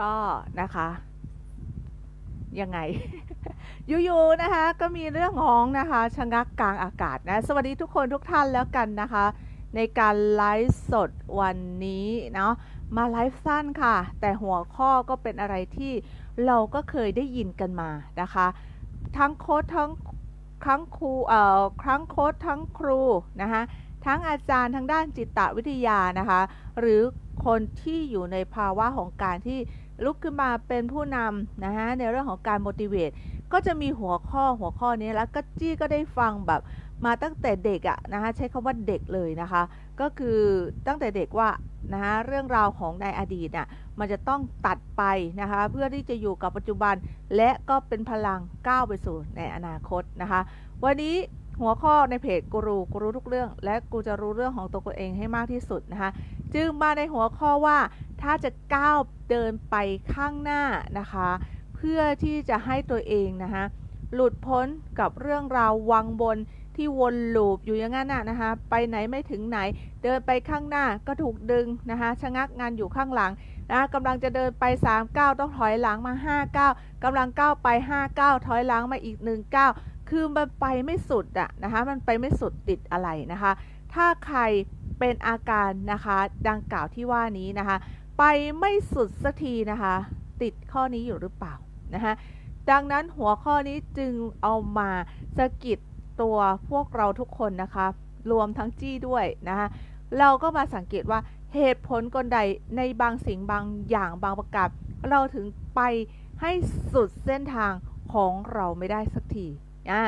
ก็นะคะยังไงอยู่ๆนะคะ ก็มีเรื่องของนะคะชะงักกลางอากาศนะ สวัสดีทุกคนทุกท่านแล้วกันนะคะ ในการไลฟ์สดวันนี้เนาะมาไลฟ์สั้นค่ะ แต่หัวข้อก็เป็นอะไรที่เราก็เคยได้ยินกันมานะคะ ทั้งโค้ดทั้งครั้งครูเอ่อครั้งโค้ดทั้งครูนะคะทั้งอาจารย์ทางด้านจิตวิทยานะคะ หรือคนที่อยู่ในภาวะของการที่ ลุกขึ้นมาเป็นผู้นำนะฮะในเรื่องของการ motivate ก็จะมีหัวข้อหัวข้อนี้แล้วก็จี้ก็ได้ฟังแบบมาตั้งแต่เด็กอะนะคะใช้คำว่าเด็กเลยนะคะ ก็คือตั้งแต่เด็กว่านะคะเรื่องราวของในอดีตน่ะมันจะต้องตัดไปนะคะเพื่อที่จะอยู่กับปัจจุบัน และก็เป็นพลังก้าวไปสู่ในอนาคตนะคะ วันนี้หัวข้อในเพจกูรูกูรู้ทุกเรื่อง และกูจะรู้เรื่องของตัวกูเองให้มากที่สุดนะคะ จึงมาในหัวข้อว่าถ้าจะก้าวเดินไปข้างหน้านะคะ เพื่อที่จะให้ตัวเองนะคะหลุดพ้นกับเรื่องราววังบนที่วนลูปอยู่อย่างนั้นน่ะนะคะไปไหนไม่ถึงไหน เดินไปข้างหน้าก็ถูกดึงนะคะชะงักงานอยู่ข้างหลังนะกำลังจะเดินไป3ก้าวต้องถอยหลังมา5ก้าวกำลังก้าวไป5ก้าวถอยหลังมาอีก1ก้าวคือมันไปไม่สุดอะนะคะมันไปไม่สุดติดอะไรนะคะ ถ้าใคร เป็นอาการนะคะดังกล่าวที่ว่านี้นะคะ ไปไม่สุดสักทีนะคะ ติดข้อนี้อยู่หรือเปล่านะคะดังนั้นหัวข้อนี้จึงเอามาสกิดตัวพวกเราทุกคนนะคะ รวมทั้งจี้ด้วยนะคะเราก็มาสังเกตว่าเหตุผลกลใดในบางสิ่งบางอย่างบางประการเราถึงไปให้สุดเส้นทางของเราไม่ได้สักทีอ่า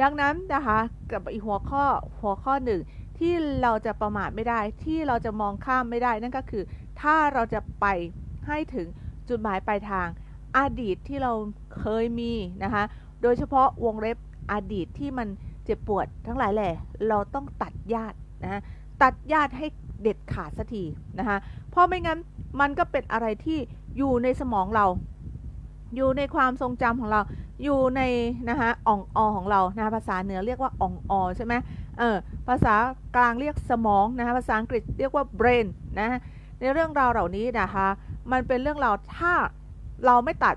ดังนั้นนะคะกับอีกหัวข้อหัวข้อหนึ่ง ที่เราจะประมาทไม่ได้ที่เราจะมองข้ามไม่ได้ นั่นก็คือ ถ้าเราจะไปให้ถึงจุดหมายปลายทางอดีตที่เราเคยมีนะคะ โดยเฉพาะวงเล็บอดีตที่มันเจ็บปวดทั้งหลายแหล่เราต้องตัดญาตินะตัดญาติให้เด็ดขาดสักทีนะคะเพราะไม่งั้นมันก็เป็นอะไรที่อยู่ในสมองเรา อยู่ในความทรงจำของเรา อยู่ในนะคะอ่องอของเรานะภาษาเหนือเรียกว่าอ่องอใช่ไหม เออภาษากลางเรียกสมองนะคะภาษาอังกฤษเรียกว่า brain นะในเรื่องราวเหล่านี้นะคะมันเป็นเรื่องราวถ้าเราไม่ตัด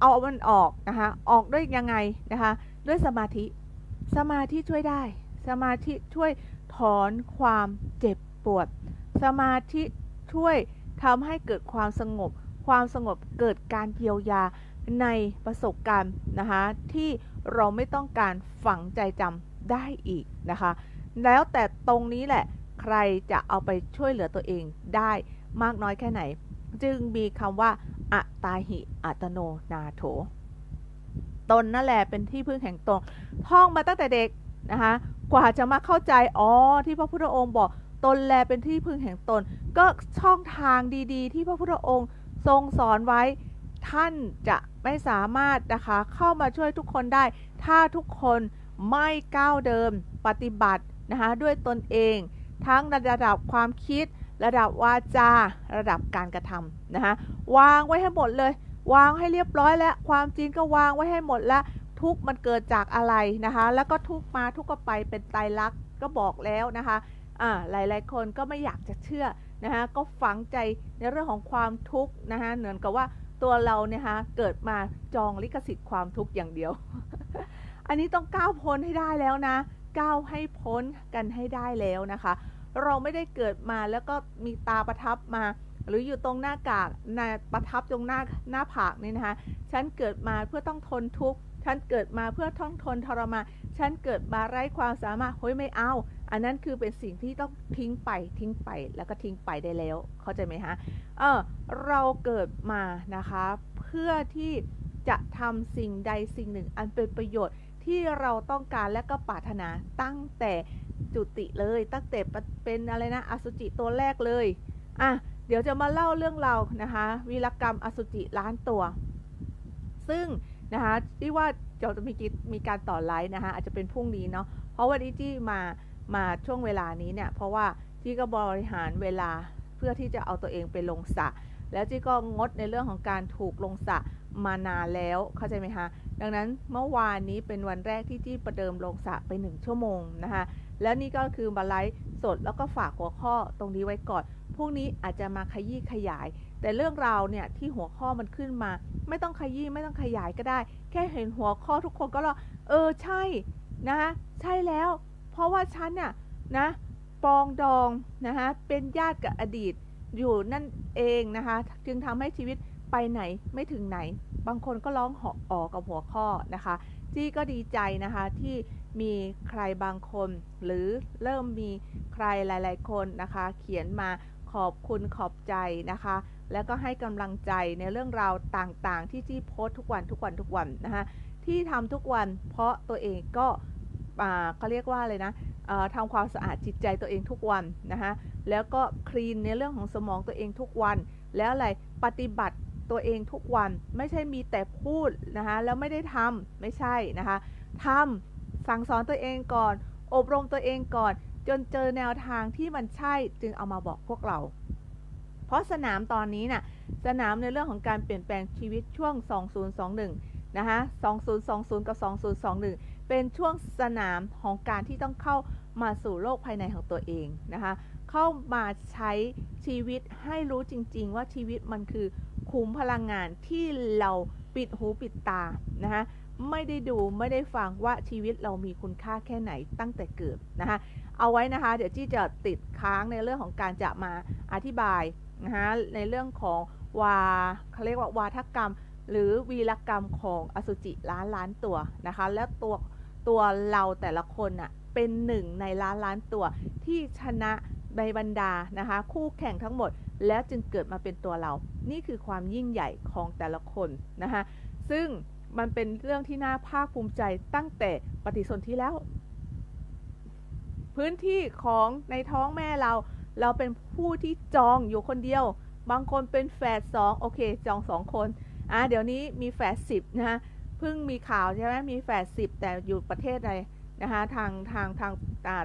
เอามันออกนะคะออกด้วยยังไงนะคะด้วยสมาธิ สมาธิช่วยได้ สมาธิช่วยถอนความเจ็บปวด สมาธิช่วยทำให้เกิดความสงบ ความสงบเกิดการเยียวยาในประสบการณ์นะคะที่เราไม่ต้องการฝังใจจำ ได้อีกนะคะ แล้วแต่ตรงนี้แหละใครจะเอาไปช่วยเหลือตัวเองได้มากน้อยแค่ไหน จึงมีคำว่าอัตาหิอัตโนนาโถ ตนนั่นแหละเป็นที่พึ่งแห่งตนท่องมาตั้งแต่เด็กนะคะ กว่าจะมาเข้าใจ อ๋อ ที่พระพุทธองค์บอกตนแลเป็นที่พึ่งแห่งตน ก็ช่องทางดีๆ ที่พระพุทธองค์ทรงสอนไว้ ท่านจะไม่สามารถนะคะเข้ามาช่วยทุกคนได้ ถ้าทุกคน ไม่ก้าวเดิมปฏิบัตินะคะด้วยตนเอง ทั้งระดับความคิด ระดับวาจา ระดับการกระทำนะคะวางไว้ให้หมดเลย วางให้เรียบร้อยแล้ว ความจริงก็วางไว้ให้หมดแล้ว ทุกมันเกิดจากอะไรนะคะ แล้วก็ทุกมาทุกก็ไปเป็นไตรลักษณ์ก็บอกแล้วนะคะอ่าหลายๆ คนก็ไม่อยากจะเชื่อนะคะก็ฝังใจในเรื่องของความทุกข์นะคะเหมือนกับว่าตัวเราเนี่ยฮะเกิดมาจองลิขสิทธิ์ความทุกข์อย่างเดียว อันนี้ต้องก้าวพ้นให้ได้แล้วนะก้าวให้พ้นกันให้ได้แล้วนะคะ เราไม่ได้เกิดมาแล้วก็มีตาประทับมา หรืออยู่ตรงหน้ากากนาประทับตรงหน้าหน้าผากนี่นะคะฉันเกิดมาเพื่อต้องทนทุกข์ฉันเกิดมาเพื่อต้องทนทรมานฉันเกิดมาไร้ความสามารถเฮ้ยไม่เอา อันนั้นคือเป็นสิ่งที่ต้องทิ้งไปทิ้งไปแล้วก็ทิ้งไปได้แล้ว เข้าใจไหมฮะเออเราเกิดมานะคะ เพื่อที่จะทำสิ่งใดสิ่งหนึ่งอันเป็นประโยชน์ ที่เราต้องการและก็ปรารถนาตั้งแต่จุติเลย ตั้งแต่เป็นอะไรนะอสุจิตัวแรกเลยอะเดี๋ยวจะมาเล่าเรื่องเรานะคะ วีรกรรมอสุจิล้านตัว ซึ่งนะคะที่ว่าเราจะมีมีการต่อไลฟ์นะคะอาจจะเป็นพรุ่งนี้เนาะเพราะวันนี้ที่มามาช่วงเวลานี้เนี่ย เพราะว่าที่ก็บริหารเวลาเพื่อที่จะเอาตัวเองไปลงสระแล้วที่ก็งดในเรื่องของการถูกลงสระ มานานแล้วเข้าใจไหมคะดังนั้นเมื่อวานนี้เป็นวันแรกที่ที่ประเดิมลงสระไป 1 ชั่วโมงนะคะและนี่ก็คือมาไลฟ์สดแล้วก็ฝากหัวข้อตรงนี้ไว้ก่อนพวกนี้อาจจะมาขยี้ขยาย แต่เรื่องราวเนี่ยที่หัวข้อมันขึ้นมา ไม่ต้องขยี้ไม่ต้องขยายก็ได้ แค่เห็นหัวข้อทุกคนก็รอเออใช่นะใช่แล้ว เพราะว่าฉันเนี่ยนะปองดองนะคะเป็นญาติกับอดีตอยู่นั่นเองนะคะจึงทำให้ชีวิต ไปไหนไม่ถึงไหน บางคนก็ร้องหอออกกับหัวข้อนะคะ จี้ก็ดีใจนะคะที่มีใครบางคน หรือเริ่มมีใครหลาย ๆ คนนะคะ เขียนมาขอบคุณขอบใจนะคะ แล้วก็ให้กำลังใจในเรื่องราวต่างๆ ที่จี้โพสทุกวันทุกวันทุกวันนะคะที่ทำทุกวันเพราะตัวเองก็เขาเรียกว่าเลยนะทำความสะอาดจิตใจตัวเองทุกวันนะคะแล้วก็คลีนในเรื่องของสมองตัวเองทุกวัน แล้วอะไรปฏิบัติ ตัวเองทุกวันไม่ใช่มีแต่พูดนะคะแล้วไม่ได้ทำไม่ใช่นะคะทำสั่งสอนตัวเองก่อน อบรมตัวเองก่อน จนเจอแนวทางที่มันใช่จึงเอามาบอกพวกเรา เพราะสนามตอนนี้นะ่ะสนามในเรื่องของการเปลี่ยนแปลงชีวิตช่วง 2021 นะคะ 2020 กับ 2021 เป็นช่วงสนามของการที่ต้องเข้ามาสู่โลกภายในของตัวเองนะคะ เข้ามาใช้ชีวิตให้รู้จริง ๆ ว่าชีวิตมันคือ คุมพลังงานที่เราปิดหูปิดตานะคะไม่ได้ดูไม่ได้ฟังว่าชีวิตเรามีคุณค่าแค่ไหนตั้งแต่เกิดนะคะเอาไว้นะคะ เดี๋ยวจี้จะติดค้างในเรื่องของการจะมาอธิบายนะคะในเรื่องของวาเขาเรียกว่าวาทกรรม หรือวีรกรรมของอสุจิล้านล้านตัวนะคะ และตัวตัวเราแต่ละคนน่ะเป็นหนึ่งในล้านล้านตัวที่ชนะในบรรดานะคะ คู่แข่งทั้งหมด แล้วจึงเกิดมาเป็นตัวเรา นี่คือความยิ่งใหญ่ของแต่ละคนนะคะซึ่งมันเป็นเรื่องที่น่าภาคภูมิใจตั้งแต่ปฏิสนธิแล้ว พื้นที่ของในท้องแม่เรา เราเป็นผู้ที่จองอยู่คนเดียว บางคนเป็นแฝดสองโอเค จองสองคนอะเดี๋ยวนี้มีแฝดสิบนะฮะเพิ่งมีข่าวใช่ไหมมีแฝดสิบแต่อยู่ประเทศใด นะคะทางทางทาง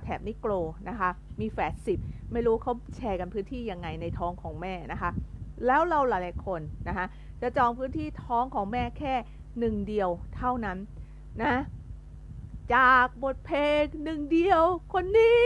แถบนิโกรนะคะ มีแฝดสิบไม่รู้เขาแชร์กันพื้นที่ยังไงในท้องของแม่นะคะ แล้วเราหลายๆคนนะคะจะจองพื้นที่ท้องของแม่แค่หนึ่งเดียวเท่านั้นนะจากบทเพลงหนึ่งเดียวคนนี้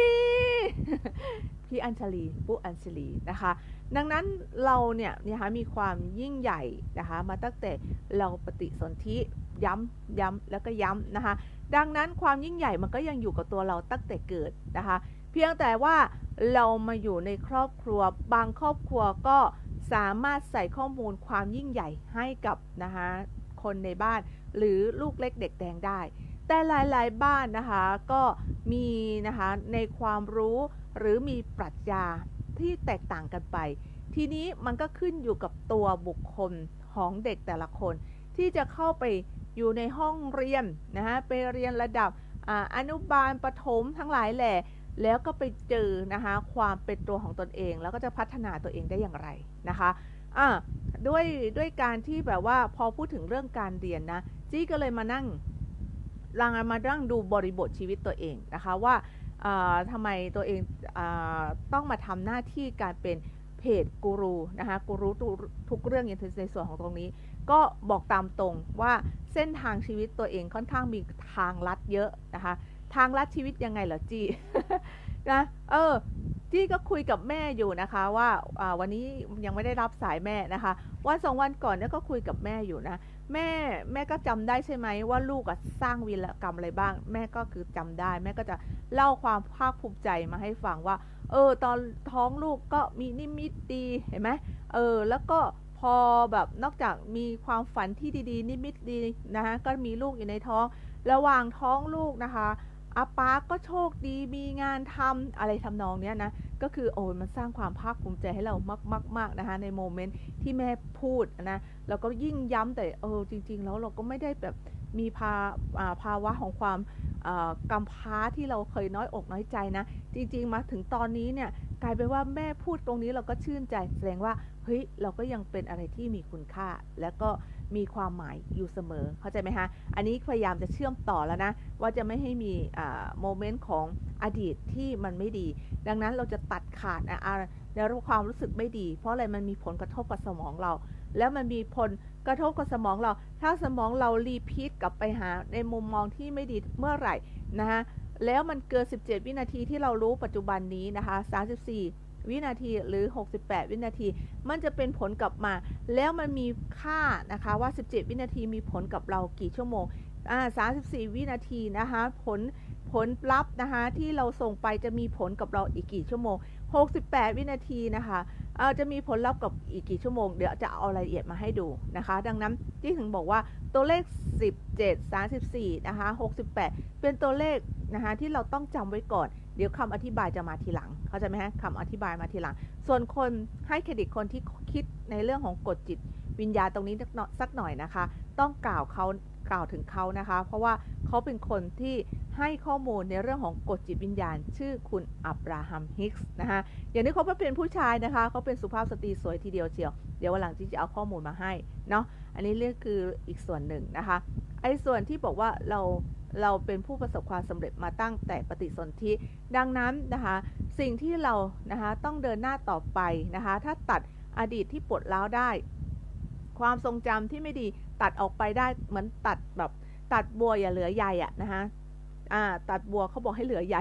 พี่อัญชลีปุ๊อัญชลีนะคะ ดังนั้นเราเนี่ยนะคะมีความยิ่งใหญ่นะคะมาตั้งแต่เราปฏิสนธิ ย้ำย้ำแล้วก็ย้ำนะคะ ดังนั้นความยิ่งใหญ่มันก็ยังอยู่กับตัวเราตั้งแต่เกิดนะคะ เพียงแต่ว่าเรามาอยู่ในครอบครัวบางครอบครัวก็สามารถใส่ข้อมูลความยิ่งใหญ่ให้กับนะคะคนในบ้าน หรือลูกเล็กเด็กแดงได้ แต่หลายๆบ้านนะคะก็มีนะคะในความรู้หรือมีปรัชญาที่แตกต่างกันไป ทีนี้มันก็ขึ้นอยู่กับตัวบุคคลของเด็กแต่ละคน ที่จะเข้าไป อยู่ในห้องเรียนนะคะไปเรียนระดับอนุบาลประถมทั้งหลายแหละแล้วก็ไปเจอนะคะความเป็นตัวของตนเอง แล้วก็จะพัฒนาตัวเองได้อย่างไรนะคะด้วยด้วยการที่แบบว่าพอพูดถึงเรื่องการเรียนนะจี้ก็เลยมานั่งลางมานั่งดูบริบทชีวิตตัวเองนะคะว่าทำไมตัวเองอต้องมาทำหน้าที่การเป็น จกูรูนะคะกูรูทุกเรื่องในส่วนของตรงนี้ ก็บอกตามตรงว่าเส้นทางชีวิตตัวเองค่อนข้างมีทางลัดเยอะนะคะ ทางลัดชีวิตยังไงเหรอจีนะเออจี้ก็คุยกับแม่อยู่นะคะว่าวันนี้ยังไม่ได้รับสายแม่นะคะวันสองวันก่อนเนี่ยก็คุยกับแม่อยู่นะแม่แม่ก็จำได้ใช่ไหมว่าลูกสร้างวีรกรรมอะไรบ้าง แม่ก็คือจำได้ แม่ก็จะเล่าความภาคภูมิใจมาให้ฟังว่า เออตอนท้องลูกก็มีนิมิตดีเห็นไหมเออแล้วก็พอแบบนอกจากมีความฝันที่ดีๆ นิมิตดีนะคะก็มีลูกอยู่ในท้อง ระหว่างท้องลูกนะคะอาปาก็โชคดีมีงานทำอะไรทำนองเนี้ยนะก็คือโอ้ยมันสร้างความภาคภูมิใจให้เรามากๆนะคะในโมเมนต์ที่แม่พูดนะเราก็ยิ่งย้ำแต่เออจริง ๆ แล้วเราก็ไม่ได้แบบ มีภาภาวะของความกำพร้าที่เราเคยน้อยอกน้อยใจนะ จริง ๆ มาถึงตอนนี้เนี่ยกลายเป็นว่าแม่พูดตรงนี้เราก็ชื่นใจแสดงว่าเฮ้ยเราก็ยังเป็นอะไรที่มีคุณค่า และก็มีความหมายอยู่เสมอเข้าใจไหมคะอันนี้พยายามจะเชื่อมต่อแล้วนะ ว่าจะไม่ให้มีโมเมนต์ของอดีตที่มันไม่ดี ดังนั้นเราจะตัดขาดนะ ในความรู้สึกไม่ดี เพราะอะไรมันมีผลกระทบกับสมองเรา แล้วมันมีผลกระทบกับสมองเรา ถ้าสมองเรารีพีทกลับไปหาในมุมมองที่ไม่ดีเมื่อไหร่นะคะแล้วมันเกิน 17 วินาทีที่เรารู้ปัจจุบันนี้นะคะ 34 วินาทีหรือ 68 วินาที มันจะเป็นผลกลับมา แล้วมันมีค่านะคะว่า 17 วินาทีมีผลกับเรากี่ชั่วโมงอ่า34 วินาทีนะคะ ผล ผลลัพธ์นะคะที่เราส่งไปจะมีผลกับเราอีกกี่ชั่วโมง 68 วินาทีนะคะเอ่อจะมีผลลัพธ์กับอีกกี่ชั่วโมง เดี๋ยวจะเอารายละเอียดมาให้ดูนะคะ ดังนั้นที่ถึงบอกว่าตัวเลข 17 34 นะคะ 68 เป็นตัวเลขนะคะที่เราต้องจำไว้ก่อน เดี๋ยวคำอธิบายจะมาทีหลัง เข้าใจไหมฮะคำอธิบายมาทีหลัง ส่วนคนให้เครดิตคนที่คิดในเรื่องของกฎจิตวิญญาณตรงนี้สักหน่อยนะคะ ต้องกล่าวเขา กล่าวถึงเขานะคะ เพราะว่าเขาเป็นคนที่ให้ข้อมูลในเรื่องของกฎจิตวิญญาณ ชื่อคุณอับราฮัมฮิกส์นะคะอย่างนี้เขาเป็นผู้ชายนะคะเขาเป็นสุภาพสตรีสวยทีเดียวเชียว เดี๋ยววันหลังที่จะเอาข้อมูลมาให้เนาะอันนี้เรียกคืออีกส่วนหนึ่งนะคะไอ้ส่วนที่บอกว่าเราเราเป็นผู้ประสบความสำเร็จมาตั้งแต่ปฏิสนธิดังนั้นนะคะสิ่งที่เรานะคะต้องเดินหน้าต่อไปนะคะถ้าตัดอดีตที่ปวดร้าวได้ ความทรงจำที่ไม่ดีตัดออกไปได้เหมือนตัดแบบตัดบัวอย่าเหลือใยอะนะคะอ่าตัดบัวเขาบอกให้เหลือใย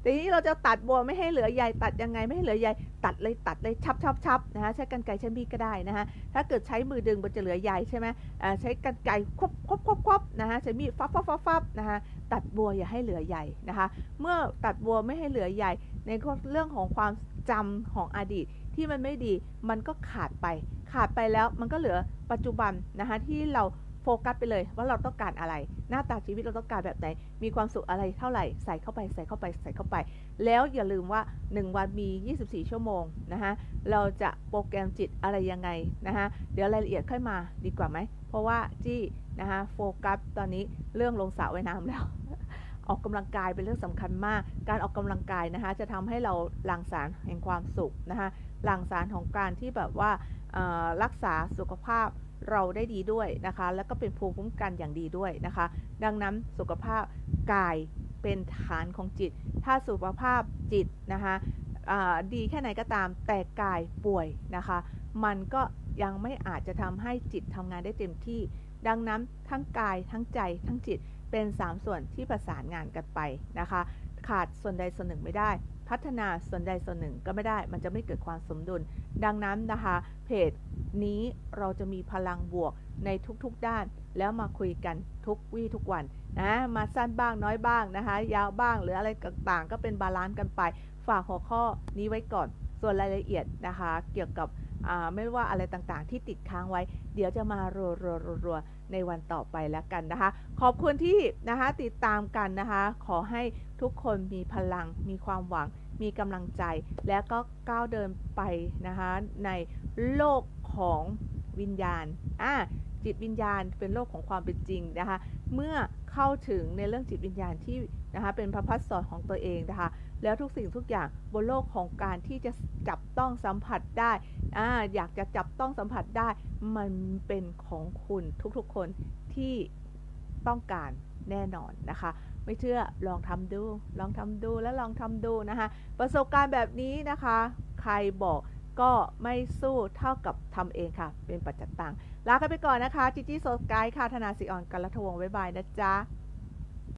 แต่ทีนี้เราจะตัดบัวไม่ให้เหลือใยตัดยังไงไม่ให้เหลือใยตัดเลยตัดเลยชับชับชับนะคะใช้กันไกรใช้มีดก็ได้นะคะถ้าเกิดใช้มือดึงมันจะเหลือใยใช่ไหมอ่าใช้กันไกรควบควบควบควบนะคะใช้มีดฟับฟับฟับฟับนะคะตัดบัวอย่าให้เหลือใยนะคะ เมื่อตัดบัวไม่ให้เหลือใยในเรื่องของความจำของอดีต ที่มันไม่ดีมันก็ขาดไป ขาดไปแล้วมันก็เหลือปัจจุบันนะคะที่เราโฟกัสไปเลยว่าเราต้องการอะไร หน้าตาชีวิตเราต้องการแบบไหน มีความสุขอะไรเท่าไหร่ใส่เข้าไปใส่เข้าไปใส่เข้าไป แล้วอย่าลืมว่า 1 วันมี 24 ชั่วโมงนะคะเราจะโปรแกรมจิตอะไรยังไงนะคะเดี๋ยวรายละเอียดค่อยมาดีกว่าไหมเพราะว่าจี้นะคะโฟกัสตอนนี้เรื่องลงสระว่ายน้ำแล้ว ออกกำลังกายเป็นเรื่องสำคัญมาก การออกกำลังกายนะคะจะทำให้เราหลั่งสารแห่งความสุขนะคะหลั่งสารของการที่แบบว่ารักษาสุขภาพเราได้ดีด้วยนะคะ แล้วก็เป็นภูมิคุ้มกันอย่างดีด้วยนะคะ ดังนั้นสุขภาพกายเป็นฐานของจิต ถ้าสุขภาพจิตนะคะดีแค่ไหนก็ตามแต่กายป่วยนะคะ มันก็ยังไม่อาจจะทำให้จิตทำงานได้เต็มที่ ดังนั้นทั้งกายทั้งใจทั้งจิต เป็น 3 ส่วนที่ประสานงานกันไปนะคะ ขาดส่วนใดส่วนหนึ่งไม่ได้ พัฒนาส่วนใดส่วนหนึ่งก็ไม่ได้ มันจะไม่เกิดความสมดุล ดังนั้นนะคะ เพจนี้เราจะมีพลังบวกในทุกๆด้าน แล้วมาคุยกันทุกวี่ทุกวันนะมาสั้นบ้างน้อยบ้างนะคะ ยาวบ้างหรืออะไรต่างๆ ก็เป็นบาลานซ์กันไป ฝากหัวข้อนี้ไว้ก่อน ส่วนรายละเอียดนะคะ เกี่ยวกับ ไม่ว่าอะไรต่างๆ ที่ติดค้างไว้ เดี๋ยวจะมารัวๆในวันต่อไปแล้วกันนะคะ ขอบคุณที่นะคะติดตามกันนะคะ ขอให้ทุกคนมีพลัง มีความหวัง มีกำลังใจ และก็ก้าวเดินไปนะคะในโลกของวิญญาณอ่าจิตวิญญาณเป็นโลกของความเป็นจริงนะคะ เมื่อเข้าถึงในเรื่องจิตวิญญาณที่นะคะเป็นพระพัฒสอนของตัวเองนะคะ แล้วทุกสิ่งทุกอย่างบนโลกของการที่จะจับต้องสัมผัสได้อ่าอยากจะจับต้องสัมผัสได้ มันเป็นของคุณทุกๆคนที่ต้องการแน่นอนนะคะ ไม่เชื่อลองทำดู ลองทำดูแล้วลองทำดูนะคะ ประสบการณ์แบบนี้นะคะ ใครบอกก็ไม่สู้เท่ากับทำเองค่ะ เป็นปัจจัตตังลากันไปก่อนนะคะ จิจิโซกายค่ะ ธนาสิอ่อนกัลทวงบ๊ายบายนะจ๊ะ